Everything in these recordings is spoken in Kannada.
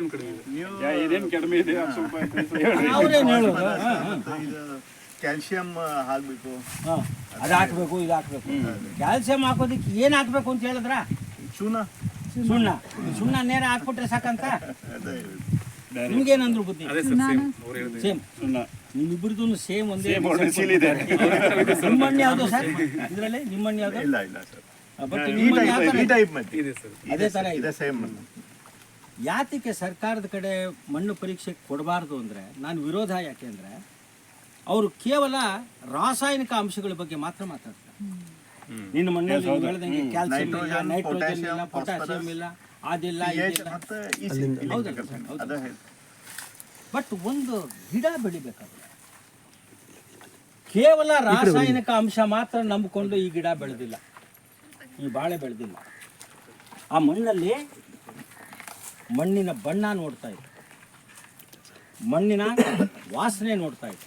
ಕ್ಯಾಲ್ಸಿಯಂ ಕಡಿಮೆ ಇದೆ. ಇದೇನ್ ಕಡಿಮೆ ಸ್ವಲ್ಪ ಕ್ಯಾಲ್ಸಿಯಂ ಹಾಕ್ಬೇಕು. ಹಾ, ಅದು ಹಾಕ್ಬೇಕು ಇದು ಹಾಕ್ಬೇಕು. ಕ್ಯಾಲ್ಸಿಯಂ ಹಾಕೋದಕ್ಕೆ ಏನು ಹಾಕ್ಬೇಕು ಅಂತ ಹೇಳಿದ್ರ? ಸುಣ್ಣ ಸುಣ್ಣ. ಸುಣ್ಣ ನೇರ ಹಾಕ್ಬಿಟ್ರೆ ಸಾಕಂತ? ನಿಮ್ಗೇನಂದ್ರು ಬುದ್ಧಿ? ಸೇಮ್. ಅವ್ರು ಹೇಳಿದೆ ಸೇಮ್. ಸುಣ್ಣ. ನಿಮ್ಮಿಬ್ರದ್ದು ಸೇಮ್ ಒಂದೇ. ನಿಮ್ಮಣ್ಣ ಯಾವುದು ಸರ್? ಇದರಲ್ಲಿ ನಿಮ್ಮಣ್ಣ ಯಾವುದು? ಇಲ್ಲ ಇಲ್ಲ ಸರ್. ಬಟ್ ಈ ನಿಮ್ಮಣ್ಣ ಯಾವ ಟೈಪ್ ಥರ ಈ ಟೈಪ್ ಮತ್ತೆ ಇದೆ ಸರ್. ಅದೇ ತರ ಇದೆ. ಇದೆ ಸೇಮ್. ಯಾತಕ್ಕೆ ಸರ್ಕಾರದ ಕಡೆ ಮಣ್ಣು ಪರೀಕ್ಷೆ ಕೊಡಬಾರ್ದು ಅಂದರೆ ನಾನು ವಿರೋಧ ಯಾಕೆ ಅಂದರೆ ಅವರು ಕೇವಲ ರಾಸಾಯನಿಕ ಅಂಶಗಳ ಬಗ್ಗೆ ಮಾತ್ರ ಮಾತಾಡ್ತಾರೆ. ನಿನ್ನ ಮಣ್ಣಲ್ಲಿ ನೀವು ಹೇಳ್ದಂಗೆ ಕ್ಯಾಲ್ಸಿಯಂ ಇಲ್ಲ ನೈಟ್ರೋಜನ್ ಇಲ್ಲ ಪೊಟ್ಯಾಸಿಯಂ ಇಲ್ಲ ಅದಿಲ್ಲ ಹೌದಲ್ಲ ಬಟ್ ಒಂದು ಗಿಡ ಬೆಳಿಬೇಕಾದ್ರೆ ಕೇವಲ ರಾಸಾಯನಿಕ ಅಂಶ ಮಾತ್ರ ನಂಬಿಕೊಂಡು ಈ ಗಿಡ ಬೆಳೆದಿಲ್ಲ. ಈ ಬಾಳೆ ಬೆಳೆದಿಲ್ಲ. ಆ ಮಣ್ಣಲ್ಲಿ ಮಣ್ಣಿನ ಬಣ್ಣ ನೋಡ್ತಾ ಇದ್ದ. ಮಣ್ಣಿನ ವಾಸನೆ ನೋಡ್ತಾ ಇದೆ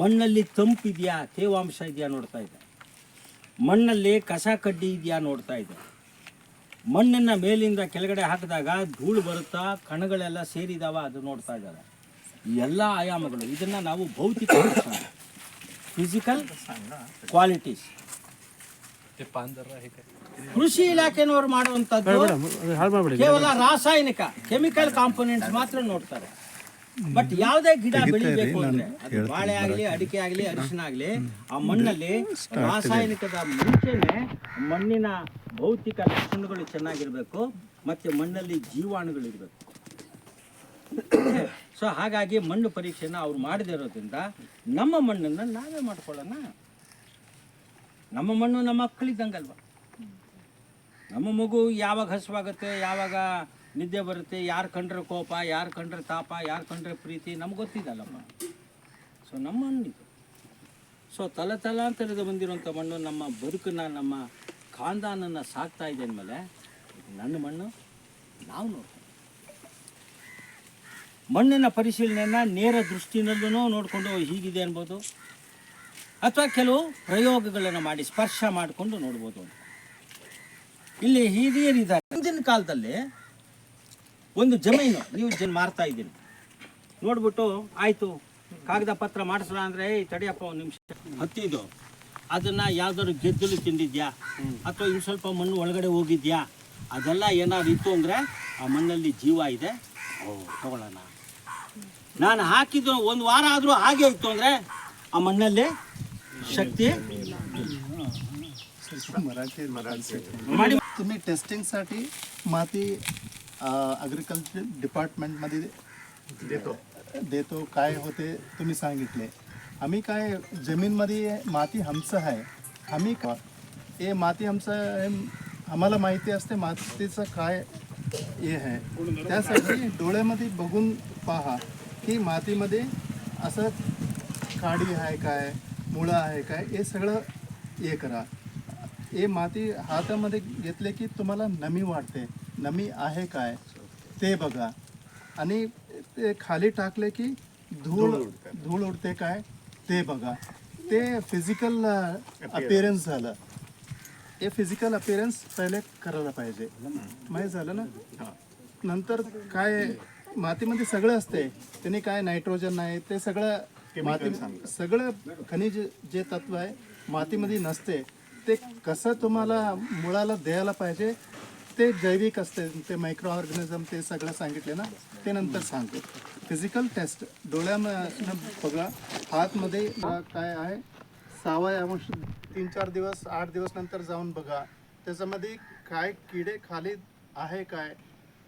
ಮಣ್ಣಲ್ಲಿ ತಂಪಿದೆಯಾ, ತೇವಾಂಶ ಇದೆಯಾ ನೋಡ್ತಾ ಇದೆ ಮಣ್ಣಲ್ಲಿ ಕಸ ಕಡ್ಡಿ ಇದೆಯಾ ನೋಡ್ತಾ ಇದೆ ಮಣ್ಣನ್ನು ಮೇಲಿಂದ ಕೆಳಗಡೆ ಹಾಕಿದಾಗ ಧೂಳು ಬರುತ್ತಾ, ಕಣಗಳೆಲ್ಲ ಸೇರಿದಾವ ಅದು ನೋಡ್ತಾ ಇದ್ದಾರೆ. ಎಲ್ಲ ಆಯಾಮಗಳು, ಇದನ್ನು ನಾವು ಭೌತಿಕ ಫಿಸಿಕಲ್ ಕ್ವಾಲಿಟೀಸ್ ಕೃಷಿ ಇಲಾಖೆನವರು ಮಾಡುವಂತದ್ದು ಕೇವಲ ರಾಸಾಯನಿಕ ಕೆಮಿಕಲ್ ಕಾಂಪೋನೆಂಟ್ಸ್ ಮಾತ್ರ ನೋಡ್ತಾರೆ. ಬಟ್ ಯಾವುದೇ ಗಿಡ ಬೆಳಿಬೇಕು ಅಂದ್ರೆ ಅದು ಬಾಳೆ ಆಗಲಿ ಅಡಿಕೆ ಆಗಲಿ ಅರಿಶಿನ ಆಗಲಿ ಆ ಮಣ್ಣಲ್ಲಿ ರಾಸಾಯನಿಕದ ಮುಂಚೆನೆ ಮಣ್ಣಿನ ಭೌತಿಕ ಲಕ್ಷಣಗಳು ಚೆನ್ನಾಗಿರ್ಬೇಕು ಮತ್ತೆ ಮಣ್ಣಲ್ಲಿ ಜೀವಾಣುಗಳಿರ್ಬೇಕು ಸೊ ಹಾಗಾಗಿ ಮಣ್ಣು ಪರೀಕ್ಷೆನ ಅವ್ರು ಮಾಡದಿರೋದ್ರಿಂದ ನಮ್ಮ ಮಣ್ಣನ್ನು ನಾವೇ ಮಾಡ್ಕೊಳ್ಳೋಣ. ನಮ್ಮ ಮಣ್ಣು ನಮ್ಮ ಮಕ್ಕಳಿದ್ದಂಗಲ್ವ? ನಮ್ಮ ಮಗು ಯಾವಾಗ ಹಸುವಾಗುತ್ತೆ, ಯಾವಾಗ ನಿದ್ದೆ ಬರುತ್ತೆ, ಯಾರು ಕಂಡ್ರೆ ಕೋಪ, ಯಾರು ಕಂಡ್ರೆ ತಾಪ, ಯಾರು ಕಂಡ್ರೆ ಪ್ರೀತಿ, ನಮ್ಗೆ ಗೊತ್ತಿದ್ದಲ್ಲಮ್ಮ ಸೊ ನಮ್ಮ ಮಣ್ಣಿದು ಸೊ ತಲೆ ತಲಾಂತರದ ಬಂದಿರುವಂಥ ಮಣ್ಣು ನಮ್ಮ ಬದುಕನ್ನು, ನಮ್ಮ ಖಾನ್ದಾನನ್ನು ಸಾಕ್ತಾ ಇದೆ ಅಂದಮೇಲೆ ನನ್ನ ಮಣ್ಣು ನಾವು ನೋಡ್ತೀವಿ. ಮಣ್ಣಿನ ಪರಿಶೀಲನೆಯನ್ನು ನೇರ ದೃಷ್ಟಿನಲ್ಲೂ ನೋಡಿಕೊಂಡು ಹೀಗಿದೆ ಅನ್ಬೋದು. ಅಥವಾ ಕೆಲವು ಪ್ರಯೋಗಗಳನ್ನು ಮಾಡಿ, ಸ್ಪರ್ಶ ಮಾಡಿಕೊಂಡು ನೋಡ್ಬೋದು ಇಲ್ಲಿ ಹಿರಿಯರಿದ್ದಾರೆ. ಹಿಂದಿನ ಕಾಲದಲ್ಲಿ ಒಂದು ಜಮೀನು ನೀವು ಜನ ಮಾರ್ತಾ ಇದ್ದೀನಿ ನೋಡ್ಬಿಟ್ಟು ಆಯಿತು ಕಾಗದ ಪತ್ರ ಮಾಡಿಸೋಣ ಅಂದರೆ ತಡಿಯಪ್ಪ ಒಂದು ನಿಮಿಷ. ಹತ್ತಿದ್ದು ಅದನ್ನು ಯಾವ್ದಾದ್ರು ಗೆದ್ದಲು ತಿಂದಿದ್ಯಾ? ಅಥವಾ ಇನ್ನು ಸ್ವಲ್ಪ ಮಣ್ಣು ಒಳಗಡೆ ಹೋಗಿದ್ಯಾ? ಅದೆಲ್ಲ ಏನಾದ್ರು ಇತ್ತು ಅಂದರೆ ಆ ಮಣ್ಣಲ್ಲಿ ಜೀವ ಇದೆ ಓ ತಗೊಳ್ಳೋಣ. ನಾನು ಹಾಕಿದ್ದು ಒಂದು ವಾರ ಆದರೂ ಹಾಗೆ ಇತ್ತು ಅಂದರೆ ಆ ಮಣ್ಣಲ್ಲಿ ಶಕ್ತಿ मराठी मराठी तुम्ही टेस्टिंगसाठी माती ॲग्रिकल्चर डिपार्टमेंटमध्ये देतो. देतो. काय होते तुम्ही सांगितले. आम्ही काय जमीनमध्ये माती आमचं आहे. आम्ही का हे माती आमचं आम्हाला माहिती असते मातीचं काय हे आहे. त्यासाठी डोळ्यामध्ये बघून पहा की मातीमध्ये असं काडी आहे काय मुळं आहे काय हे सगळं हे करा. हे माती हातामध्ये घेतले की तुम्हाला नमी वाटते. नमी आहे काय? ते बघा. आणि ते खाली टाकले की धूळ धूळ उडते. काय? ते बघा. ते फिजिकल अपिअरन्स झालं. हे फिजिकल अपिअरन्स पहिले करायला पाहिजे. माहीत झालं ना? नंतर काय मातीमध्ये सगळं असते. त्याने काय नायट्रोजन नाही ते सगळं माती सगळं खनिज जे तत्व आहे मातीमध्ये नसते. ते कसं तुम्हाला मुळाला द्यायला पाहिजे ते जैविक असते ते मायक्रो ऑर्गॅनिझम ते सगळं सांगितले ना ते नंतर सांगतो. फिजिकल टेस्ट डोळ्यानं बघा हातमध्ये काय आहे सहावा अंश तीन चार दिवस आठ दिवस नंतर जाऊन बघा. त्याच्यामध्ये काय किडे खाली आहे काय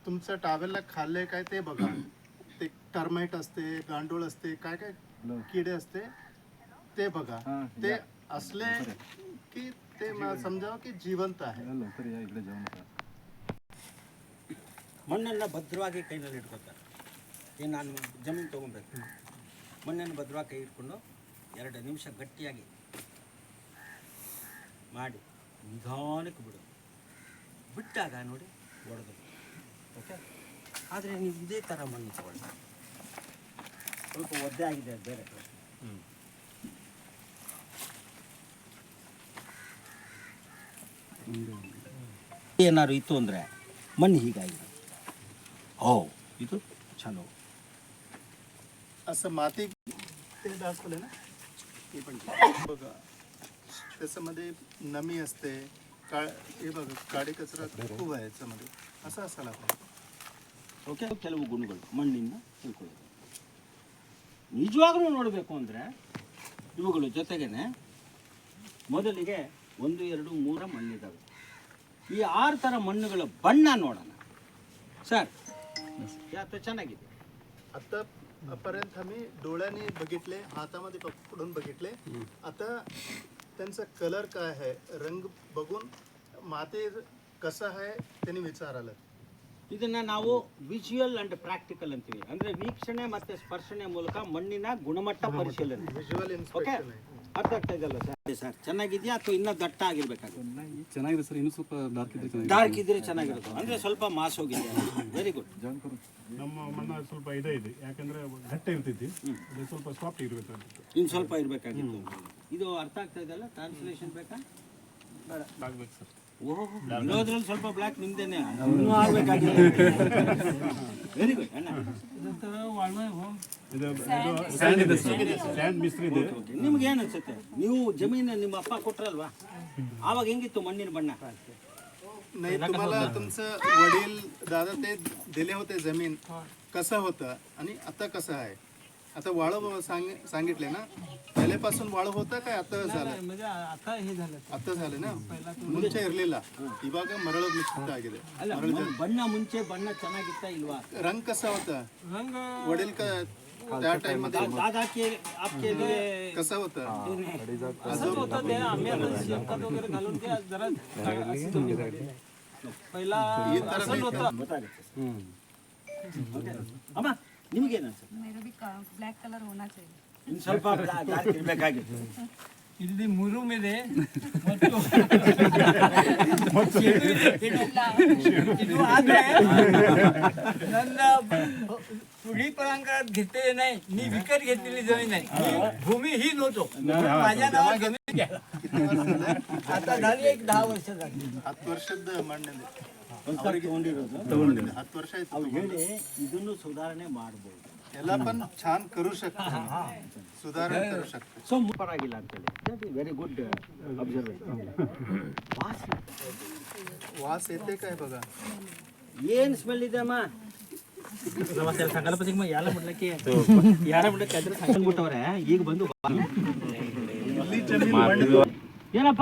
तुमचं टावेलला खाल्ले काय ते बघा. ते टर्माइट असते गांडूळ असते काय काय किडे असते ते बघा. ते असले की ते म- समजावं की जिवंत आहे ಮಣ್ಣನ್ನು ಭದ್ರವಾಗಿ ಕೈನಲ್ಲಿ ಇಟ್ಕೋತಾರೆ ಈಗ ನಾನು ಜಮೀನು ತೊಗೊಬೇಕು ಮಣ್ಣನ್ನು ಭದ್ರವಾಗಿ ಕೈ ಇಟ್ಕೊಂಡು ಎರಡು ನಿಮಿಷ ಗಟ್ಟಿಯಾಗಿ ಮಾಡಿ ನಿಧಾನಕ್ಕೆ ಬಿಡು ಬಿಟ್ಟಾಗ ನೋಡಿ ಒಡೆದು ಓಕೆ ಆದರೆ ನೀವು ಇದೇ ಥರ ಮಣ್ಣು ತಗೊಳ್ಳಿ ಸ್ವಲ್ಪ ಒದ್ದೆ ಆಗಿದೆ ಅದು ಬೇರೆ ಏನಾದ್ರು ಇತ್ತು ಅಂದರೆ ಮಣ್ಣು ಹೀಗಾಗಿದೆ ಓ ಇದು ಚಲೋ असं माती ते दाखवलं ना हे पण बघा त्याच्यामध्ये नमी असते काळ हे बघा काळे कचरा खूप आहे याच्यामध्ये असं असायला पाहिजे ಓಕೆ ಕೆಲವು ಗುಣಗಳು ಮಣ್ಣಿಂದ ತಿಳ್ಕೊಳ್ಳೋದು ನಿಜವಾಗ್ಲೂ ನೋಡಬೇಕು ಅಂದರೆ ಇವುಗಳು ಜೊತೆಗೇನೆ ಮೊದಲಿಗೆ ಒಂದು ಎರಡು ಮೂರ ಮಣ್ಣಿದ್ದಾವೆ ಈ ಆರು ಥರ ಮಣ್ಣುಗಳ ಬಣ್ಣ ನೋಡೋಣ ಸರ್ ಯಾತ ಚೆನ್ನಾಗಿದೆ आता पर्यंत आम्ही डोळ्याने बघितले हातामध्ये पकडून बघितले आता त्यांचा कलर काय आहे रंग बघून माते कसं आहे त्यांनी विचारालं ಇದನ್ನ ನಾವು ವಿಜುವಲ್ ಅಂಡ್ ಪ್ರಾಕ್ಟಿಕಲ್ ಅಂತೀವಿ. ಅಂದ್ರೆ ವೀಕ್ಷಣೆ ಮತ್ತೆ ಸ್ಪರ್ಶನೆ ಮೂಲಕ ಮಣ್ಣಿನ ಗುಣಮಟ್ಟ ಪರಿಶೀಲನೆ. ಅರ್ಥ ಆಗ್ತಾ ಇದೆಯಲ್ಲ ಸರ್? ಸರ್ ಚೆನ್ನಾಗಿದೆಯಾ ಅಥವಾ ಇನ್ನೂ ದಟ್ಟ ಆಗಿರ್ಬೇಕಾಗುತ್ತೆ ಚೆನ್ನಾಗಿದೆ ಸರ್. ಇನ್ನು ಸ್ವಲ್ಪ ಡಾರ್ಕ್ ಇದ್ರೆ ಡಾರ್ಕ್ ಇದ್ರೆ ಚೆನ್ನಾಗಿರುತ್ತೆ. ಅಂದರೆ ಸ್ವಲ್ಪ ಮಾಸ್ ಹೋಗಿದೆ ವೆರಿ ಗುಡ್ ನಮ್ಮ ಮಣ್ಣ ಸ್ವಲ್ಪ ಇದೇ ಇದೆ. ಯಾಕಂದ್ರೆ ದಟ್ಟ ಇರ್ತೈತಿ ಸ್ವಲ್ಪ ಸಾಫ್ಟ್ ಇರ್ಬೇಕಾಗಿತ್ತು ಇನ್ನು ಸ್ವಲ್ಪ ಇರಬೇಕಾಗಿತ್ತು. ಇದು ಅರ್ಥ ಆಗ್ತಾ ಇದೆಯಲ್ಲ? ಟ್ರಾನ್ಸ್ಲೇಷನ್ ಬೇಕಾ? ಬೇಡ. ಆಗಬೇಕು ಸರ್. ಇರೋದ್ರಲ್ಲಿ ಸ್ವಲ್ಪ ಬ್ಲ್ಯಾಕ್ ನಿಮ್ದೇನೆ ಇನ್ನೂ ಆಗ್ಬೇಕಾಗಿದೆ ವೆರಿ ಗುಡ್ ಅಣ್ಣ ಇದು ಸ್ಯಾಂಡ್ ಇದೆ ಸರ್ ಸ್ಯಾಂಡ್ ಮಿಸ್ತ್ರಿ ಇದೆ ನಿಮ್ಗೆ ಏನು ಅನ್ಸುತ್ತೆ ನೀವು ಜಮೀನು ನಿಮ್ಮ ಅಪ್ಪ ಕೊಟ್ರಲ್ವಾ ಆವಾಗ ಹೆಂಗಿತ್ತು ಮಣ್ಣಿನ ಬಣ್ಣ नाही तुम्हाला तुमचं वडील दादा ते दिले होते जमीन कसं होतं आणि आता कसं आहे आता वाळू सांग सांगितले ना पहिल्यापासून वाळू होतं काय आता झालं आता झालं ना ಮುಂಚೆ ಇರಲಿಲ್ಲ ಇವಾಗ ಮರಳು ಮಿಶ್ರಿತ ಆಗಿದೆ ಅಲ್ಲ ಮಣ್ಣ್- ಬಣ್ಣ ಮುಂಚೆ ಬಣ್ಣ ಚೆನ್ನಾಗಿತ್ತ ಇಲ್ವಾ रंग कसा होता वडील का त्या टाइम मध्ये दादाके आपके लिए कसा होता ಈ ತರ ಗೊತ್ತಾಗುತ್ತೆ Okay. ಅಮ್ಮ ನಿಮಗೇನು ಅನ್ಸುತ್ತೆ मेरा भी ब्लैक कलर होना चाहिए ಇನ್ನು ಸ್ವಲ್ಪ ಡಾರ್ಕ್ ಇರಬೇಕಾಗಿತ್ತು ಇಲ್ಲಿ ಮುರುಮಿದೆ ಮತ್ತು ಇದು ಆದ್ರೆ ನನ್ನ पुढी परंपरात घेतलेले नाही मी विकत घेतलेली जमीन आहे मी भूमी ही नव्हतो माझ्या नावात जमीन घ्या. आता झाली एक दहा वर्ष झाली ಹತ್ತು ವರ್ಷದ ಮಣ್ಣಿದೆ ಒಂದ್ಸರಿ ತಗೊಂಡಿರೋದು ಹತ್ತು ವರ್ಷ ಆಯ್ತು ಅವ್ರು ಹೇಳಿ ಇದನ್ನು ಸುಧಾರಣೆ ಮಾಡ್ಬೋದು याला पण छान करू शकतो सुधारणा करू शकतो ಸೊ ಪರವಾಗಿಲ್ಲ ಅಂತೇಳಿ that is very good observation वास येते काय बघा ಏನು ಸ್ಮೆಲ್ ಇದೆ ಅಮ್ಮ ಸಂಕಲ್ಪತಿಗೆ ಯಾರ ಬಿಡ್ಲಕ್ಕೆ ಯಾರ ಬಿಡ್ಲಕ್ಕೆ ಅದ್ರ ಸಂಕಲ್ಬಿಟ್ಟವ್ರೆ ಈಗ ಬಂದು ಏನಪ್ಪ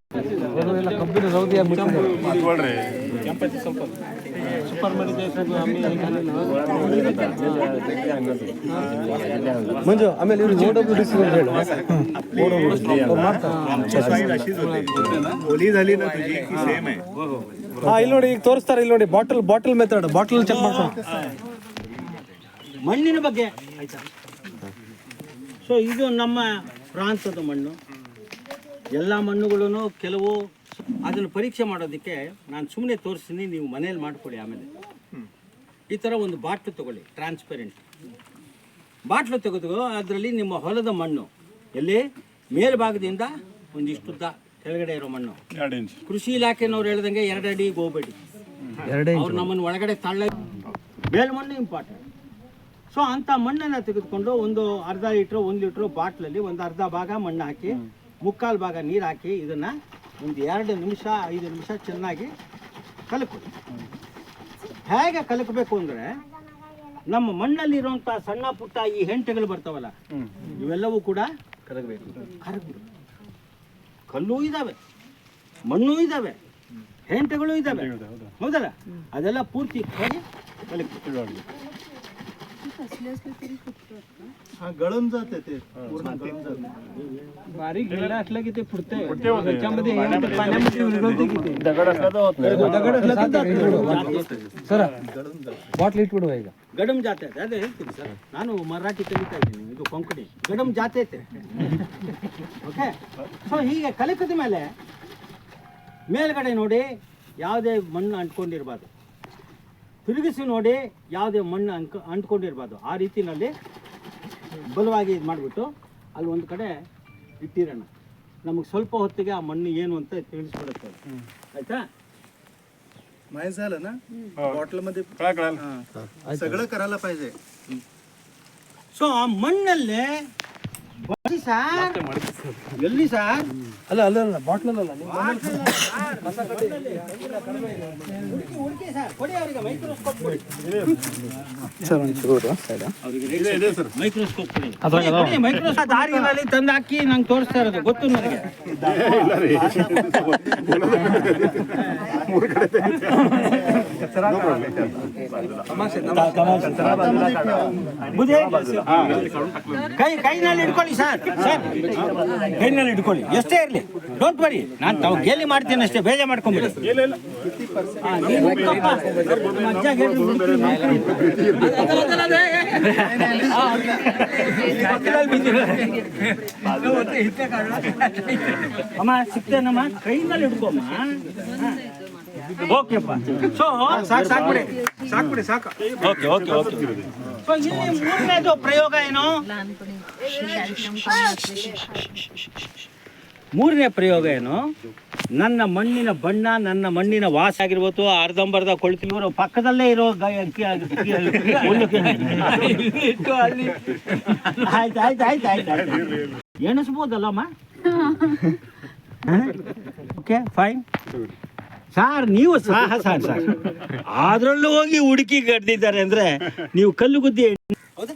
ಕಬ್ಬಿನ ಮಂಜು ಆಮೇಲೆ ಇವ್ರು ಓ ಡಬ್ಲ್ಯೂ ಅಂತ ಹೇಳಿ. ಹಾ ಇಲ್ಲಿ ನೋಡಿ ಈಗ ತೋರಿಸ್ತಾರೆ ಇಲ್ಲಿ ನೋಡಿ bottle bottle method bottle check ಮಾಡ್ತಾರೆ ಮಣ್ಣಿನ ಬಗ್ಗೆ. ಆಯ್ತಾ ಸೊ ಇದು ನಮ್ಮ ಪ್ರಾಂತದ ಮಣ್ಣು. ಎಲ್ಲ ಮಣ್ಣುಗಳನ್ನು ಕೆಲವು ಅದನ್ನು ಪರೀಕ್ಷೆ ಮಾಡೋದಕ್ಕೆ ನಾನು ಸುಮ್ಮನೆ ತೋರಿಸ್ತೀನಿ ನೀವು ಮನೇಲಿ ಮಾಡ್ಕೊಳ್ಳಿ ಆಮೇಲೆ. ಈ ಥರ ಒಂದು ಬಾಟ್ಲು ತಗೊಳ್ಳಿ ಟ್ರಾನ್ಸ್ಪೆರೆಂಟ್ ಬಾಟ್ಲು ತೆಗೆದು ಅದರಲ್ಲಿ ನಿಮ್ಮ ಹೊಲದ ಮಣ್ಣು ಎಲ್ಲಿ? ಮೇಲ್ಭಾಗದಿಂದ ಒಂದಿಷ್ಟು ಉದ್ದ ಕೆಳಗಡೆ ಇರೋ ಮಣ್ಣು. ಕೃಷಿ ಇಲಾಖೆನವ್ರು ಹೇಳ್ದಂಗೆ ಎರಡು ಅಡಿ ಹೋಗ್ಬೇಡಿ ಅವ್ರು ನಮ್ಮನ್ನು ಒಳಗಡೆ ತಳ್ಳ ಮೇಲ್ಮಣ್ಣು ಇಂಪಾರ್ಟೆಂಟ್ ಸೊ ಅಂಥ ಮಣ್ಣನ್ನು ತೆಗೆದುಕೊಂಡು ಒಂದು ಅರ್ಧ ಲೀಟ್ರ್ ಒಂದು ಲೀಟ್ರ್ ಬಾಟ್ಲಲ್ಲಿ ಒಂದು ಅರ್ಧ ಭಾಗ ಮಣ್ಣು ಹಾಕಿ ಮುಕ್ಕಾಲು ಭಾಗ ನೀರು ಹಾಕಿ ಇದನ್ನು ಒಂದು ಎರಡು ನಿಮಿಷ ಐದು ನಿಮಿಷ ಚೆನ್ನಾಗಿ ಕಲಕು ಹೇಗೆ ಕಲಕಬೇಕು ಅಂದರೆ ನಮ್ಮ ಮಣ್ಣಲ್ಲಿರುವಂಥ ಸಣ್ಣ ಪುಟ್ಟ ಈ ಹೆಂಟೆಗಳು ಬರ್ತಾವಲ್ಲ ಇವೆಲ್ಲವೂ ಕೂಡ ಕರಗಬೇಕು. ಕರಗಬೇಕು ಕಲ್ಲೂ ಇದ್ದಾವೆ ಮಣ್ಣು ಇದ್ದಾವೆ ಹೆಂಟೆಗಳು ಇದಾವೆ. ಹೌದಲ್ಲ? ಅದೆಲ್ಲ ಪೂರ್ತಿ ಹೋಗಿ हा गळून जाते ते पूर्ण गळून जाते बारीक गेला असला की ते फुटते त्याच्यामध्ये हे होते, पाण्यामध्ये विरघळते की ते दगड असला तर ಸರ ಬಾಟ್ಲ್ ಇಟ್ಬಿಡುವ ಈಗ ಗಡಮ್ ಜಾತೈತೆ ಅದೇ ಹೇಳ್ತೀನಿ ಸರ್ ನಾನು ಮರಾಠಿ ಕಲಿತಾ ಇದ್ದೀನಿ ಇದು ಕೊಂಕಣಿ ಗಡಮ್ ಜಾತೈತೆ ಓಕೆ ಸೊ ಹೀಗೆ ಕಲಿಕದ ಮೇಲೆ ಮೇಲ್ಗಡೆ ನೋಡಿ ಯಾವುದೇ ಮಣ್ಣು ಅಂಟ್ಕೊಂಡಿರ್ಬಾರ್ದು ತಿರುಗಿಸಿ ನೋಡಿ ಯಾವುದೇ ಮಣ್ಣು ಅಂಕ ಅಂಟ್ಕೊಂಡಿರ್ಬಾರ್ದು ಆ ರೀತಿನಲ್ಲಿ ಬಲವಾಗಿ ಇದು ಮಾಡಿಬಿಟ್ಟು ಅಲ್ಲಿ ಒಂದು ಕಡೆ ಇಟ್ಟಿರೋಣ ನಮಗೆ ಸ್ವಲ್ಪ ಹೊತ್ತಿಗೆ ಆ ಮಣ್ಣು ಏನು ಅಂತ ತಿಳಿಸ್ಬಿಡುತ್ತೆ ಅದು. ಆಯ್ತಾ माहीत झालं ना बॉटल मध्ये काय कळालं हा. सगळं करायला पाहिजे ಸೊ ಆ ಮಣ್ಣಲ್ಲೇ ಬನ್ನಿ ಸರ್. ಎಲ್ಲಿ ಸರ್? ಅಲ್ಲ ಅಲ್ಲ ಅಲ್ಲ ಬಾಟ್ಲಲ್ಲ ಸರ್. ಕೊಡಿ ಅವರಿಗೆ ಮೈಕ್ರೋಸ್ಕೋಪ್ ಕೊಡಿ. ಇದೆ ಇದೆ ಸರ್. ಮೈಕ್ರೋಸ್ಕೋಪ್ ತಂದು ಹಾಕಿ ನಂಗೆ ತೋರಿಸ್ತಾ ಇರೋದು ಗೊತ್ತು ನನಗೆ. ಕೈ, ಕೈನಲ್ಲಿ ಹಿಡ್ಕೊಳ್ಳಿ ಸರ್ ಸರ್. ಕೈನಲ್ಲಿ ಹಿಡ್ಕೊಳ್ಳಿ. ಎಷ್ಟೇ ಇರಲಿ. ಡೋಂಟ್ ವರಿ ನಾನು ತಾವು ಗೇಲಿ ಮಾಡ್ತೀನಿ ಅಷ್ಟೇ ಬೇಜ ಮಾಡ್ಕೊಂಬಿಡಿ. ಅಮ್ಮ, ಸಿಕ್ತೇನಮ್ಮ? ಕೈನಲ್ಲಿ ಹಿಡ್ಕೊಮ್ಮ. ಓಕೆಪ್ಪ ಸೊ ಸಾಕು ಸಾಕ್ಬಿಡಿ ಸಾಕ್ಬಿಡಿ ಸಾಕು ಓಕೆ ಓಕೆ ಓಕೆ ಸೊ ಇಲ್ಲಿ ಮೂರನೇದು ಪ್ರಯೋಗ ಏನು ಮೂರನೇ ಪ್ರಯೋಗ ಏನು ನನ್ನ ಮಣ್ಣಿನ ಬಣ್ಣ ನನ್ನ ಮಣ್ಣಿನ ವಾಸ ಆಗಿರ್ಬೋದು ಅರ್ಧಂಬರ್ಧ ಕೊಳ್ತೀವಿ ಇವರು ಪಕ್ಕದಲ್ಲೇ ಇರೋ ಎಣಿಸ್ಬೋದಲ್ಲಮ್ಮ ಓಕೆ ಫೈನ್ ಸರ್ ನೀವು ಸಾಹಸ ಸರ್ ಅದರಲ್ಲೂ ಹೋಗಿ ಹುಡುಕಿ ಕಡ್ದಿದ್ದಾರೆ ಅಂದ್ರೆ ನೀವು ಕಲ್ಲು ಗುದ್ದಿ ಹೌದಾ.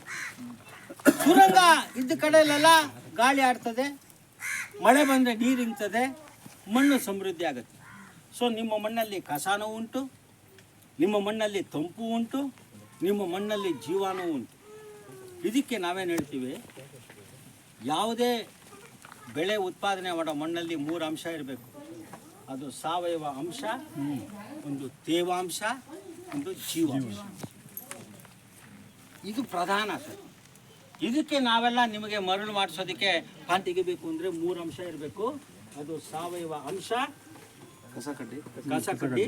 ಸುರಂಗ ಇದ್ದ ಕಡೆಯಲ್ಲೆಲ್ಲ ಗಾಳಿ ಆಡ್ತದೆ ಮಳೆ ಬಂದರೆ ನೀರು ಇಂಗ್ತದೆ ಮಣ್ಣು ಸಮೃದ್ಧಿ ಆಗುತ್ತೆ. ಸೊ ನಿಮ್ಮ ಮಣ್ಣಲ್ಲಿ ಕಸಾನೂ ಉಂಟು ನಿಮ್ಮ ಮಣ್ಣಲ್ಲಿ ತಂಪು ಉಂಟು ನಿಮ್ಮ ಮಣ್ಣಲ್ಲಿ ಜೀವಾನು ಉಂಟು. ಇದಕ್ಕೆ ನಾವೇನು ಹೇಳ್ತೀವಿ? ಯಾವುದೇ ಬೆಳೆ ಉತ್ಪಾದನೆ ಮಾಡೋ ಮಣ್ಣಲ್ಲಿ ಮೂರು ಅಂಶ ಇರಬೇಕು. ಅದು ಸಾವಯವ ಅಂಶ ಒಂದು ತೇವಾಂಶ ಒಂದು ಜೀವಾಂಶ. ಇದು ಪ್ರಧಾನ ಸರ್. ಇದಕ್ಕೆ ನಾವೆಲ್ಲ ನಿಮಗೆ ಮರಳು ಮಾಡಿಸೋದಕ್ಕೆ ಪಾನ್ ಬೇಕು ಅಂದರೆ ಮೂರು ಅಂಶ ಇರಬೇಕು. ಅದು ಸಾವಯವ ಅಂಶ ಕಸ ಕಡ್ಡಿ. ಕಸ ಕಡ್ಡಿ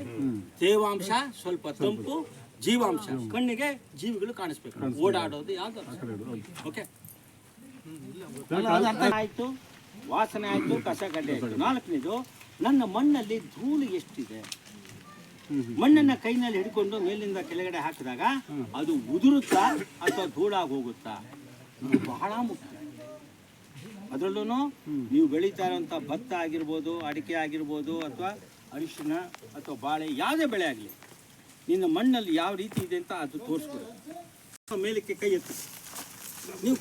ತೇವಾಂಶ ಸ್ವಲ್ಪ ತಂಪು ಜೀವಾಂಶ. ಕಣ್ಣಿಗೆ ಜೀವಿಗಳು ಕಾಣಿಸ್ಬೇಕು. ಓಡಾಡೋದು ಯಾವ್ದು? ಓಕೆ. ಆಯ್ತು. ವಾಸನೆ ಆಯ್ತು ಕಸ ಕಡ್ಡಿ ಆಯ್ತು. ನಾಲ್ಕನೇದು ನನ್ನ ಮಣ್ಣಲ್ಲಿ ಧೂಳು ಎಷ್ಟಿದೆ? ಮಣ್ಣನ್ನ ಕೈನಲ್ಲಿ ಹಿಡ್ಕೊಂಡು ಮೇಲಿಂದ ಕೆಳಗಡೆ ಹಾಕಿದಾಗ ಅದು ಉದುರುತ್ತಾ ಅಥವಾ ಧೂಳಾಗಿ ಹೋಗುತ್ತಾ? ಇದು ಬಹಳ ಮುಖ್ಯ. ಅದರಲ್ಲೂ ನೀವು ಬೆಳೀತಾ ಇರೋಂಥ ಭತ್ತ ಆಗಿರ್ಬೋದು, ಅಡಿಕೆ ಆಗಿರ್ಬೋದು ಅಥವಾ ಅರಿಶಿನ ಅಥವಾ ಬಾಳೆ, ಯಾವುದೇ ಬೆಳೆ ಆಗಲಿ, ನಿನ್ನ ಮಣ್ಣಲ್ಲಿ ಯಾವ ರೀತಿ ಇದೆ ಅಂತ ಅದು ತೋರಿಸ್ಕೊಡು ಮೇಲಕ್ಕೆ ಕೈ ಎತ್ತು ನೀವು.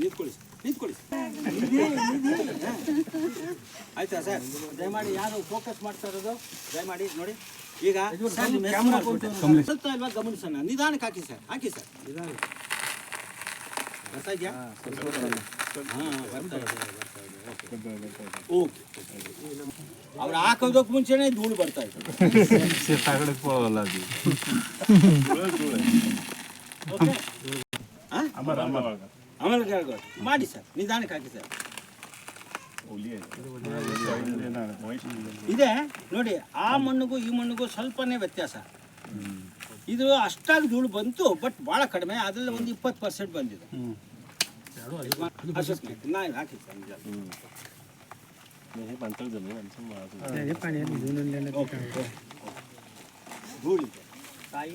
ನಿಂತ್ಕೊಳ್ಳಿ ನಿಂತ್ಕೊಳ್ಳಿ ಆಯ್ತಾ ಸರ್ ದಯಮಾಡಿ ಯಾರು ಫೋಕಸ್ ಮಾಡ್ತಾ ಇರೋದು ದಯಮಾಡಿ ನೋಡಿ ಈಗ ಇಲ್ವಾ ಗಮನಿಸೋಣ ನಿಧಾನಕ್ಕೆ ಹಾಕಿ ಸರ್ ಹಾಕಿ ಸರ್ ನಿಧಾನ ಬರ್ತಾ ಇದೆಯಾ ಓಕೆ ಅವ್ರು ಹಾಕೋದಕ್ಕೆ ಮುಂಚೆನೆ ಧೂಳು ಬರ್ತಾ ಇದೆ ಮಾಡಿ ಸರ್ ನಿಧಾನಕ್ಕೆ ಹಾಕಿ ಸರ್. ಇದೆ ನೋಡಿ ಆ ಮಣ್ಣಿಗೂ ಈ ಮಣ್ಣಿಗೂ ಸ್ವಲ್ಪನೇ ವ್ಯತ್ಯಾಸ. ಇದು ಅಷ್ಟಾಗಿ ಧೂಳು ಬಂತು ಬಟ್ ಭಾಳ ಕಡಿಮೆ ಅದರಲ್ಲಿ ಒಂದು ಇಪ್ಪತ್ತು ಪರ್ಸೆಂಟ್ ಬಂದಿದೆ. ಅಷ್ಟಕ್ಕೆ. ನಾ ಇಲ್ಲಿ ಹಾಕಿ ಸರ್ ನಿಜ. ಧೂಳಿದೆ. ತಾಯಿ.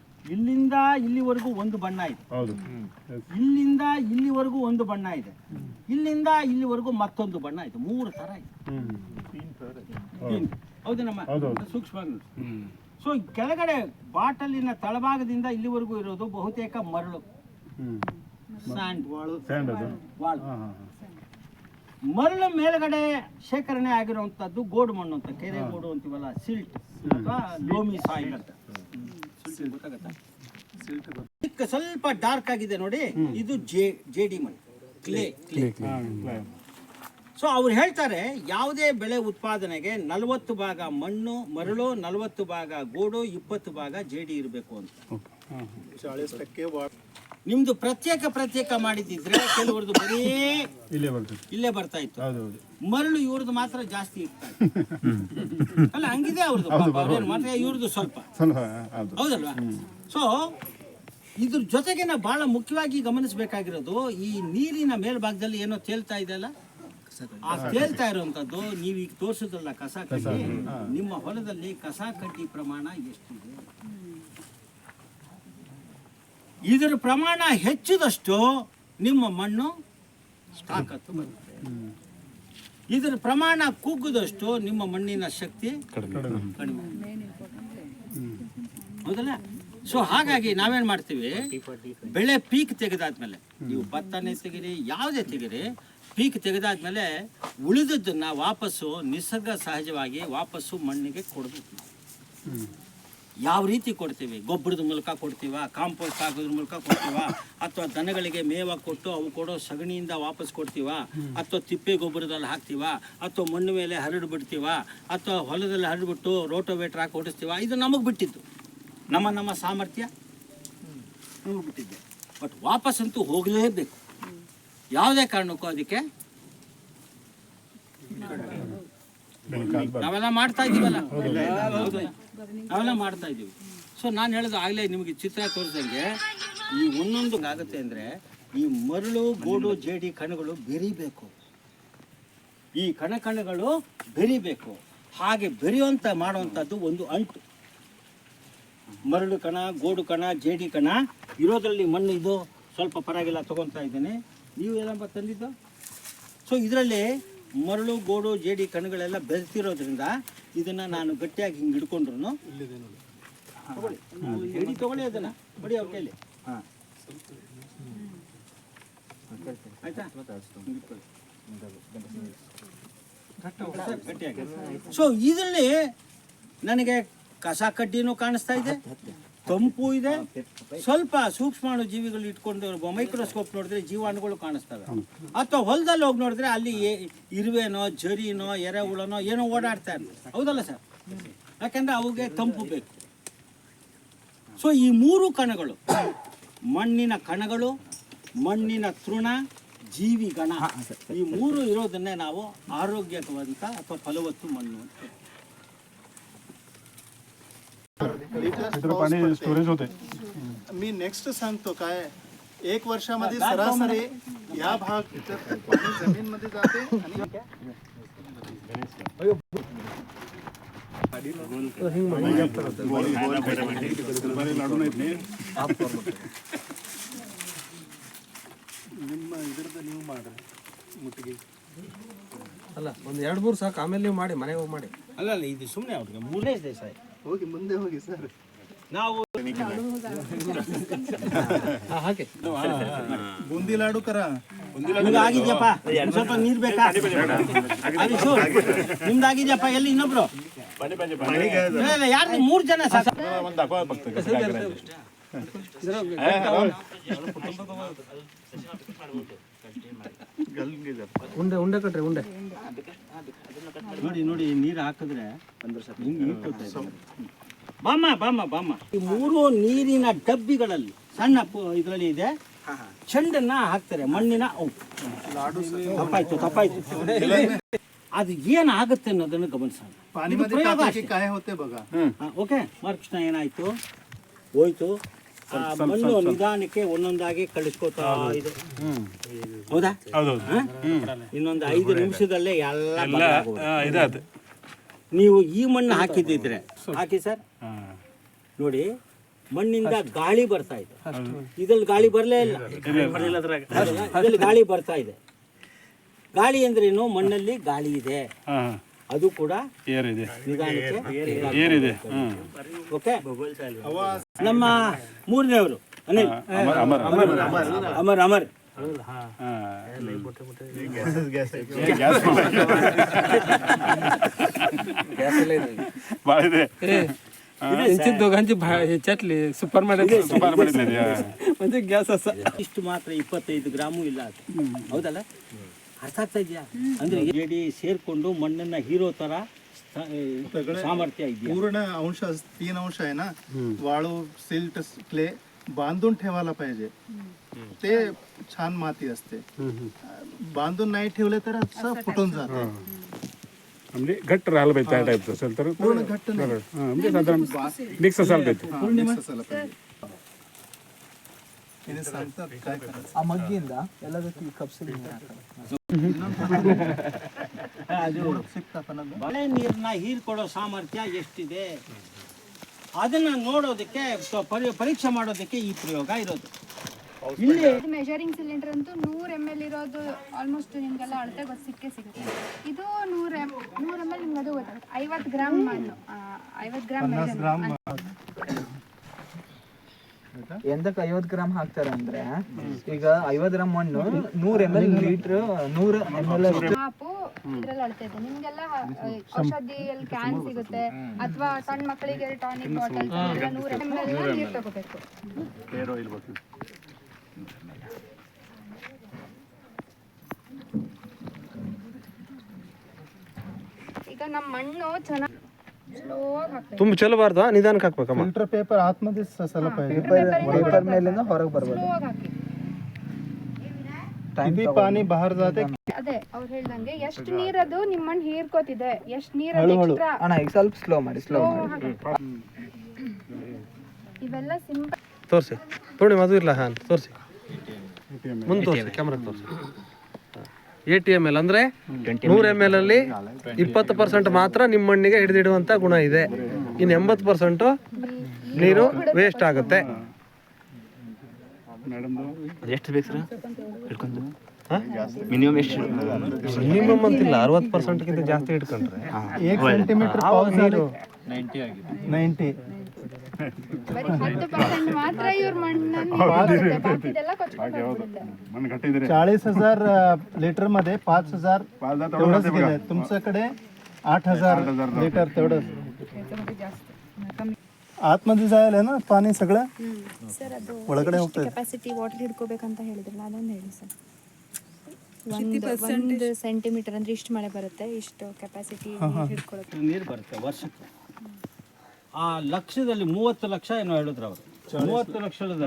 ಇಲ್ಲಿಂದ ಇಲ್ಲಿವರೆಗೂ ಒಂದು ಬಣ್ಣ ಇದೆ. ಹೌದು. ಇಲ್ಲಿಂದ ಇಲ್ಲಿವರೆಗೂ ಒಂದು ಬಣ್ಣ ಇದೆ. ಇಲ್ಲಿಂದ ಇಲ್ಲಿವರೆಗೂ ಮತ್ತೊಂದು ಬಣ್ಣ ಇದೆ. ಮೂರು ತರ ಇದೆ. ಹೌದೇನಮ್ಮ ಹೌದು ನಮ್ಮ ಹೌದೌದು. ಸೂಕ್ಷ್ಮ ಸೊ ಕೆಳಗಡೆ ಬಾಟಲಿನ ತಳಭಾಗದಿಂದ ಇಲ್ಲಿವರೆಗೂ ಇರೋದು ಬಹುತೇಕ ಮರಳು. ಸ್ಯಾಂಡ್ ವಾಳು ಮರಳು ಮೇಲ್ಗಡೆ ಶೇಖರಣೆ ಆಗಿರುವಂತದ್ದು ಗೋಡು ಮಣ್ಣು ಅಂತ. ಕೆರೆ ಗೋಡು ಅಂತೀವಲ್ಲ ಸಿಲ್ಟ್ ಅಥವಾ ಲೋಮಿ ಸಾಯಿಲ್ ಅಂತ. ಚಿಕ್ಕ ಸ್ವಲ್ಪ ಡಾರ್ಕ್ ಆಗಿದೆ ನೋಡಿ. ಇದು ಜೆ ಜೇಡಿ ಮಣ್ಣು ಕ್ಲೇ ಕ್ಲೇ ಸೊ ಅವ್ರು ಹೇಳ್ತಾರೆ ಯಾವುದೇ ಬೆಳೆ ಉತ್ಪಾದನೆಗೆ ನಲವತ್ತು ಭಾಗ ಮಣ್ಣು ಮರಳು ನಲವತ್ತು ಭಾಗ ಗೋಡು ಇಪ್ಪತ್ತು ಭಾಗ ಜೇಡಿ ಇರಬೇಕು ಅಂತ. ನಿಮ್ದು ಪ್ರತ್ಯೇಕ ಪ್ರತ್ಯೇಕ ಮಾಡಿದ್ರೆ ಕೆಲವ್ರದ್ದು ಬರೀ ಇಲ್ಲೇ ಬರ್ತದೆ ಇಲ್ಲೇ ಬರ್ತಾ ಇತ್ತು. ಮರಳು ಇವ್ರದ್ದು ಮಾತ್ರ ಜಾಸ್ತಿ ಇರ್ತಾ ಅಲ್ಲ ಹಂಗಿದೆ ಅವ್ರದ್ದು. ಮಾತ್ರ ಇವ್ರದ್ದು ಸ್ವಲ್ಪ. ಹೌದಲ್ವಾ? ಸೊ ಇದ್ರ ಜೊತೆಗೆ ನಾವು ಬಹಳ ಮುಖ್ಯವಾಗಿ ಗಮನಿಸಬೇಕಾಗಿರೋದು ಈ ನೀರಿನ ಮೇಲ್ಭಾಗದಲ್ಲಿ ಏನೋ ತೇಲ್ತಾ ಇದೆ ಇದೆಯಲ್ಲ ಆ ತೇಲ್ತಾ ಇರುವಂತದ್ದು ನೀವೀಗ ತೋರಿಸಿದ್ರಲ್ಲ ಕಸ ಕಡ್ಡಿ ನಿಮ್ಮ ಹೊಲದಲ್ಲಿ ಕಸ ಕಡ್ಡಿ ಪ್ರಮಾಣ ಎಷ್ಟಿದೆ? ಇದರ ಪ್ರಮಾಣ ಹೆಚ್ಚಿದಷ್ಟು ನಿಮ್ಮ ಮಣ್ಣು ತಾಕತ್ತು ಬರುತ್ತೆ. ಇದರ ಪ್ರಮಾಣ ಕುಗ್ಗದಷ್ಟು ನಿಮ್ಮ ಮಣ್ಣಿನ ಶಕ್ತಿ ಕಡಿಮೆ. ಹೌದಲ್ಲ? ಸೊ ಹಾಗಾಗಿ ನಾವೇನ್ ಮಾಡ್ತೀವಿ? ಬೆಳೆ ಪೀಕ್ ತೆಗೆದಾದ್ಮೇಲೆ. ನೀವು ಭತ್ತನೇ ತೆಗಿರಿ ಯಾವುದೇ ತೆಗಿರಿ ಪೀಕ್ ತೆಗೆದಾದ್ಮೇಲೆ ಉಳಿದದ್ದನ್ನ ವಾಪಸ್ಸು ನಿಸರ್ಗ ಸಹಜವಾಗಿ ವಾಪಸ್ಸು ಮಣ್ಣಿಗೆ ಕೊಡಬೇಕು ಯಾವ ರೀತಿ ಕೊಡ್ತೀವಿ? ಗೊಬ್ಬರದ ಮೂಲಕ ಕೊಡ್ತೀವ? ಕಾಂಪೋಸ್ಟ್ ಹಾಕೋದ್ರ ಮೂಲಕ ಕೊಡ್ತೀವ? ಅಥವಾ ದನಗಳಿಗೆ ಮೇವ ಕೊಟ್ಟು ಅವು ಕೊಡೋ ಸಗಣಿಯಿಂದ ವಾಪಸ್ ಕೊಡ್ತೀವ? ಅಥವಾ ತಿಪ್ಪೆ ಗೊಬ್ಬರದಲ್ಲಿ ಹಾಕ್ತೀವ? ಅಥವಾ ಮಣ್ಣು ಮೇಲೆ ಹರಡು ಬಿಡ್ತೀವ? ಅಥವಾ ಹೊಲದಲ್ಲಿ ಹರಡ್ಬಿಟ್ಟು ರೋಟೋವೇಟ್ರ್ ಹಾಕಿ ಓಡಿಸ್ತೀವ? ಇದು ನಮಗೆ ಬಿಟ್ಟಿದ್ದು. ನಮ್ಮ ನಮ್ಮ ಸಾಮರ್ಥ್ಯ ನಮಗೆ ಬಿಟ್ಟಿದ್ದೆ. ಬಟ್ ವಾಪಸ್ ಅಂತೂ ಹೋಗಲೇಬೇಕು. ಯಾವುದೇ ಕಾರಣಕ್ಕೂ ಅದಕ್ಕೆ ನಾವೆಲ್ಲ ಮಾಡ್ತಾ ಇದೀವಲ್ಲ? ನಾವೆಲ್ಲ ಮಾಡ್ತಾ ಇದೀವಿ ಸೊ ನಾನು ಹೇಳೋದು ಆಗಲೇ ನಿಮಗೆ ಚಿತ್ರ ತೋರಿಸ್ದಂಗೆ ಈ ಒಂದೊಂದು ಆಗುತ್ತೆ ಅಂದರೆ ಈ ಮರಳು ಗೋಡು ಜೇಡಿ ಕಣಗಳು ಬೆರಿಬೇಕು. ಈ ಕಣ ಕಣಗಳು ಬೆರಿಬೇಕು. ಹಾಗೆ ಬೆರೆಯುವಂಥ ಮಾಡುವಂಥದ್ದು ಒಂದು ಅಂಟು. ಮರಳು ಕಣ ಗೋಡು ಕಣ ಜೇಡಿ ಕಣ ಇರೋದ್ರಲ್ಲಿ ಮಣ್ಣು ಇದು. ಸ್ವಲ್ಪ ಪರವಾಗಿಲ್ಲ ತಗೊತಾ ಇದ್ದೇನೆ. ನೀವು ಏನಪ್ಪ ತಂದಿದ್ದು? ಸೊ ಇದರಲ್ಲಿ ಮರಳು ಗೋಡು ಜೇಡಿ ಕಣಗಳೆಲ್ಲ ಬೆರೆತಿರೋದ್ರಿಂದ ಇದನ್ನ ನಾನು ಗಟ್ಟಿಯಾಗಿ ಹಿಂಗೆ ಹಿಡ್ಕೊಂಡ್ರು ಜೇಡಿ ತಗೊಳ್ಳಿ ಅದನ್ನ. ಬಡಿ ಅವ್ರ ಕೈಲಿ. ಹಾಂ. ಆಯ್ತಾ? ಸೊ ಇದರಲ್ಲಿ ನನಗೆ ಕಸ ಕಡ್ಡಿನೂ ಕಾಣಿಸ್ತಾ ಇದೆ. ತಂಪು ಇದೆ. ಸ್ವಲ್ಪ ಸೂಕ್ಷ್ಮಾಣು ಜೀವಿಗಳು ಇಟ್ಕೊಂಡು ಮೈಕ್ರೋಸ್ಕೋಪ್ ನೋಡಿದ್ರೆ ಜೀವಾಣುಗಳು ಕಾಣಿಸ್ತವೆ. ಅಥವಾ ಹೊಲದಲ್ಲಿ ಹೋಗಿ ನೋಡಿದ್ರೆ ಅಲ್ಲಿ ಇರುವೆನೋ ಜರಿನೋ ಎರೆಹುಳನೋ ಏನೋ ಓಡಾಡ್ತಾ ಇರ್ತದೆ ಹೌದಲ್ಲ ಸರ್? ಯಾಕಂದ್ರೆ ಅವಗೆ ತಂಪು ಬೇಕು. ಸೊ ಈ ಮೂರು ಕಣಗಳು ಮಣ್ಣಿನ ಕಣಗಳು ಮಣ್ಣಿನ ತೃಣ ಜೀವಿ ಗಣ ಈ ಮೂರು ಇರೋದನ್ನೇ ನಾವು ಆರೋಗ್ಯಕವಂತ ಅಥವಾ ಫಲವತ್ತು ಮಣ್ಣು ಅಂತ ಹೇಳ್ತೀವಿ. इथं पाणी स्टोरेज होते मी नेक्स्ट सांगतो काय एक वर्षामध्ये सरासरी या भाग पाणी जमीन मध्ये जाते आणि ಬರೀ ಲಾಡು ಐತಿ ನಿಮ್ಮ ಇದ್ರದ್ದು ನೀವು ಮಾಡ್ರಿ ಮುಟ್ಟಿಗೆ ಅಲ್ಲ ಒಂದು ಎರಡು ಮೂರು ಸಾಕು ಆಮೇಲೆ ನೀವು ಮಾಡಿ ಮನೆಗೆ ಹೋಗಿ ಮಾಡಿ ಅಲ್ಲ ಅಲ್ಲ ಇದು ಸುಮ್ಮನೆ ಅವ್ರಿಗೆ ಮೂರನೇ ದಿವಸ ಹೋಗಿ ಮುಂದೆ ಹೋಗಿ ಸರ್. ನಾವು ಹಾಕಿ ಬುಂದಿ ಲಾಡು ಕರ ಆಗಿದ್ಯಪ್ಪ. ಒಂದ್ ಸ್ವಲ್ಪ ನೀರ್ ಬೇಕಾ? ನಿಮ್ದು ಆಗಿದ್ಯಪ್ಪ ಎಲ್ಲಿ ಇನ್ನೊಬ್ರು? ಯಾರು ಮೂರ್ ಜನ ಸಾಕು ಉಂಡೆ ಉಂಡೆ ಕಟ್ರಿ ಉಂಡೆ. ನೋಡಿ ನೋಡಿ ನೀರು ಹಾಕಿದ್ರೆ ಬಾಮ ಬಾಮ ಬಾಮ ಈ ಮೂರು ನೀರಿನ ಡಬ್ಬಿಗಳಲ್ಲಿ ಸಣ್ಣ ಇದರಲ್ಲಿ ಇದೆ. ಚೆಂಡನ್ನ ಹಾಕ್ತಾರೆ ಮಣ್ಣಿನ ತಪ್ಪಾಯ್ತು ತಪ್ಪಾಯ್ತು. ಅದು ಏನಾಗುತ್ತೆ ಅನ್ನೋದನ್ನು ಗಮನಿಸೋಣ. ಓಕೆ ಮಾರ್ಕೃಷ್ಣ ಏನಾಯ್ತು? ಹೋಯ್ತು. ಮಣ್ಣು ನಿಧಾನಕ್ಕೆ ಒಂದೊಂದಾಗಿ ಕಳಿಸ್ಕೋತಾ ಇದೆ. ಹೌದಾ? ಹೌದೌದು? ಇನ್ನೊಂದು ಐದು ನಿಮಿಷದಲ್ಲೇ ಎಲ್ಲ. ಇದಾದ ನೀವು ಈ ಮಣ್ಣು ಹಾಕಿದ್ದಿದ್ರೆ ಹಾಕಿ ಸರ್. ನೋಡಿ ಮಣ್ಣಿಂದ ಗಾಳಿ ಬರ್ತಾ ಇದೆ. ಇದ್ರಲ್ಲಿ ಗಾಳಿ ಬರಲೇ ಇಲ್ಲ? ಇದ್ರಲ್ಲಿ ಗಾಳಿ ಬರ್ತಾ ಇದೆ. ಗಾಳಿ ಅಂದ್ರೇನು? ಮಣ್ಣಲ್ಲಿ ಗಾಳಿ ಇದೆ. ಅದು ಕೂಡ ಏರಿದೆ. ಏರಿದೆ. ಓಕೆ? ನಮ್ಮ ಮೂರನೇವರು ಅನಿಲ್. ಅಮರ್ ಅಮರ್. ಅಮರ್ ಚಟ್ಲಿ ಸೂಪರ್ ಸೂಪರ್ ಮಾಡಿದ್ಲಿ ಮತ್ತೆ ಗ್ಯಾಸ್ ಇಷ್ಟು ಮಾತ್ರ ಇಪ್ಪತ್ತೈದು ಗ್ರಾಮು ಇಲ್ಲ ಹೌದಲ್ಲ? ಅರ್ಥ ಆಗ್ತಾ ಇದೆಯಾ ಅಂದ್ರೆ ಜೇಡಿ ಸೇರ್ಕೊಂಡು ಮಣ್ಣನ್ನ ಹೀರೋ ತರ ಸ- ಏ, ಸಾಮರ್ಥ್ಯ ಇದೆಯಾ पूर्ण अंश अस- तीन अंश आहे ना वाळू सिल्ट क्ले बांधून ठेवायला पाहिजे ते छान माती असते बांधून नाही ठेवले तर असं फुटून जाते म्हणजे घट्ट राहिलं पाहिजे त्या टाईपचं असेल तर पूर्ण घट्ट नाही हां, म्हणजे साधारण मिक्स असायला पाहिजे हा, mix असायला पाहिजे हे सांगतात काय करायचं ಆ ಮಗ್ಗಿಂದ ಎಲ್ಲದಕ್ಕೂ ಈ ಕಪ್ಸಲ್ಲಿ थोडं ಸಿಕ್ತಪ್ಪ ನಮ್ದು. ಮಳೆ ನೀರನ್ನ ಹೀರ್ಕೊಡೋ ಸಾಮರ್ಥ್ಯ ಎಷ್ಟಿದೆ? ಅದನ್ನ ನೋಡೋದಕ್ಕೆ ಪರೀಕ್ಷೆ ಮಾಡೋದಕ್ಕೆ ಈ ಪ್ರಯೋಗ ಇರೋದು. ಇಲ್ಲಿ ಮೆಜರಿಂಗ್ ಸಿಲಿಂಡರ್ ಅಂತೂ ನೂರ್ ಎಂ ಎಲ್ ಇರೋದು ಆಲ್ಮೋಸ್ಟ್ ನಿಮ್ಗೆಲ್ಲ ಅಳತೆ ಗೊತ್ತು ಸಿಕ್ಕೇ ಸಿಗುತ್ತೆ. ಇದು ನೂರ ಎಂ ನೂರ್ ಎಂ ಎಲ್ ನಿಮ್ಗೆ ಅದು ಗೊತ್ತಾಗುತ್ತೆ. ಐವತ್ತು ಗ್ರಾಮ್ ಮಣ್ಣು. ಐವತ್ತು ಗ್ರಾಮ್ ಗ್ರಾಮ್ ಐವತ್ ಗ್ರಾಮ್ ಹಾಕ್ತಾರ ಅಂದ್ರೆ ಈಗ ಐವತ್ ಗ್ರಾಮ್ ಮಣ್ಣು ನೂರ್ ಎಂ ಎಲ್ ಲೀಟರ್ ನೂರ ಎಂ ಎಲ್ ಇದ್ರಲ್ಲಿ ನಿಮ್ಗೆಲ್ಲ ಔಷಧಿಯಲ್ಲಿ ಕ್ಯಾನ್ ಸಿಗುತ್ತೆ ಅಥವಾ ಸಣ್ಣ ಮಕ್ಕಳಿಗೆ ಟಾನಿಕ್ ಬಾಟಲ್ ನೂರ್ ಎಂ ಎಲ್ ನೀರು ತಗೋಬೇಕು. ಏರ್ ಆಯಿಲ್ ಬರ್ತದೆ ಈಗ ನಮ್ಮ ಮಣ್ಣು ಚೆನ್ನಾಗಿ ತುಂಬ ಚೆಲ್ಲಬಾರ್ದು ನಿಧಾನಕ್ಕೆ ಹಾಕ್ಬೇಕಮ್ಮ. ಫಿಲ್ಟರ್ ಪೇಪರ್ ಆತ್ಮದಿ ಸ್ವಲ್ಪ ಪೇಪರ್ ಮೇಲಿಂದ ಹೊರಗೆ ಬರ್ಬೋದು. ಇದು ಪಾನಿ ಬಾಹರ್ ಜಾತೆ ಅದೇ ಅವ್ರು ಹೇಳ್ದಂಗೆ ಎಷ್ಟು ನೀರದು ನಿಮ್ಮನ್ನ ಹೀರ್ಕೋತಿದೆ ಎಷ್ಟು ನೀರು ಎಕ್ಸ್ಟ್ರಾ ಅಣ್ಣ ಈಗ ಸ್ವಲ್ಪ ಸ್ಲೋ ಮಾಡಿ ಸ್ಲೋ ಮಾಡಿ. ಇವೆಲ್ಲ ಸಿಂಪಲ್ ತೋರ್ಸಿ. ತೋಡಿ ಮಧು ಇಲ್ಲ ಹಾನ್ ತೋರ್ಸಿ. ಮುಂದೆ ತೋರಿಸಿ ಕ್ಯಾಮ್ರಾ ತೋರ್ಸಿ. ಎ ಟಿ ಎಂ ಎಲ್ ಅಂದರೆ ನೂರು ಎಂ ಎಲ್ ಅಲ್ಲಿ ಇಪ್ಪತ್ತು ಪರ್ಸೆಂಟ್ ಮಾತ್ರ ನಿಮ್ಮ ಮಣ್ಣಿಗೆ ಹಿಡಿದಿಡುವಂಥ ಗುಣ ಇದೆ. ಇನ್ನು ಎಂಬತ್ತು ಪರ್ಸೆಂಟು ನೀರು ವೇಸ್ಟ್ ಆಗುತ್ತೆ. ಮಿನಿಮಮ್ ಅಂತಿಲ್ಲ ಅರವತ್ತು ಪರ್ಸೆಂಟ್ಗಿಂತ ಜಾಸ್ತಿ ಇಟ್ಕೊಂಡ್ರೆ एक ಬರೀ ಹತ್ತು ಪರ್ಸೆಂಟ್ ಮಾತ್ರ ಇವ್ರ ಮಣ್ಣನ್ನು ಹೀರ್ಕೊಳ್ಳುತ್ತೆ. ಬಾಕಿದೆಲ್ಲ ಕೊಚ್ಕೊಂಡು ಹೋಗ್ಬಿಡುತ್ತೆ. ಮಣ್ಣು ಗಟ್ಟಿದ್ರೆ चाळीस हजार लिटर मध्ये पाच हजार पाच हजार तेवढंच गेले तुमच्याकडे आठ हजार लिटर तेवढंच आतमध्ये जायला ना पाणी सगळं ಸರ್ ಅದು ಒಳಗಡೆ ಹೋಗ್ತದೆ ಕೆಪಾಸಿಟಿ ವಾಟರ್ ಹಿಡ್ಕೋಬೇಕಂತ ಹೇಳಿದ್ರಲ್ಲ ಅದೊಂದು ಹೇಳಿ ಸರ್ ಒಂದು ಒಂದು ಸೆಂಟಿಮೀಟರ್ ಅಂದ್ರೆ ಇಷ್ಟು ಮಳೆ ಬರುತ್ತೆ ಇಷ್ಟು ಕೆಪಾಸಿಟಿ ಹಿಡ್ಕೊಳ್ಳುತ್ತೆ ನೀರು ಬರುತ್ತೆ ವರ್ಷಕ್ಕೆ ಆ ಲಕ್ಷದಲ್ಲಿ ಮೂವತ್ತು ಲಕ್ಷ ಏನೋ ಹೇಳಿದ್ರು ಅವರು. ಮೂವತ್ತು ಲಕ್ಷದಲ್ಲಿ